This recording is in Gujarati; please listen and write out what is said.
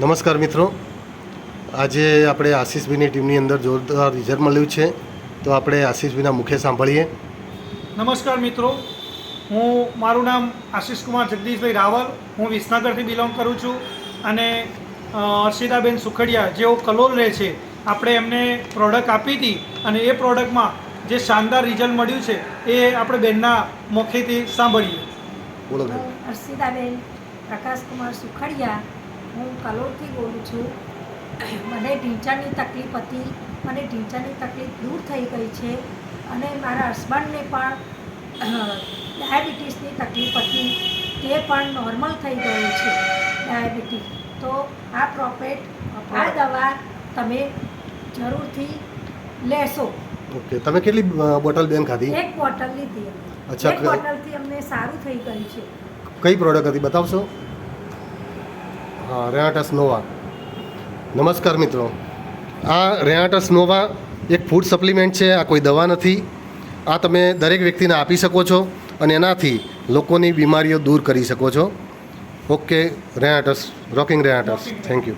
નમસ્કાર મિત્રો. આજે આપણે આશીષભાઈની ટીમની અંદર જોરદાર રિઝલ્ટ મળ્યું છે. તો આપણે આશીષભાઈના મુખે સાંભળીએ. નમસ્કાર મિત્રો. હું મારું નામ આશિષ કુમાર જગદીશભાઈ રાવલ. હું વિસનગરથી બિલોંગ કરું છું અને અર્ષિતાબેન હર્ષિતાબેન સુખડિયા જેઓ કલોલ રહે છે આપણે એમને પ્રોડક્ટ આપી હતી અને એ પ્રોડક્ટમાં જે શાનદાર રિઝલ્ટ મળ્યું છે એ આપણે બેનના મુખેથી સાંભળીએ. બોલો બેન. પ્રકાશકુમાર સુખડિયા હું કલોલથી બોલું છું. મને ઢીંચાની તકલીફ હતી. મને ઢીંચાની તકલીફ દૂર થઈ ગઈ છે. અને મારા હસબન્ડને પણ ડાયાબિટીસની તકલીફ હતી. તે પણ નોર્મલ થઈ ગયું છે ડાયાબિટીસ તો આ પ્રોફેટ આ દવા તમે જરૂરથી લેશો. ઓકે તમે કેટલી બોટલ બેન ખાધી? એક બોટલ લીધી. અચ્છા, એક બોટલથી અમને સારું થઈ ગયું છે. કઈ પ્રોડક્ટ હતી બતાવશો? હા રેનાટસ નોવા. નમસ્કાર મિત્રો. આ રેનાટસ નોવા એક ફૂડ સપ્લિમેન્ટ છે, આ કોઈ દવા નથી. આ તમે દરેક વ્યક્તિને આપી શકો છો અને એનાથી લોકોની બીમારીઓ દૂર કરી શકો છો. Okay Renatus rocking Renatus thank you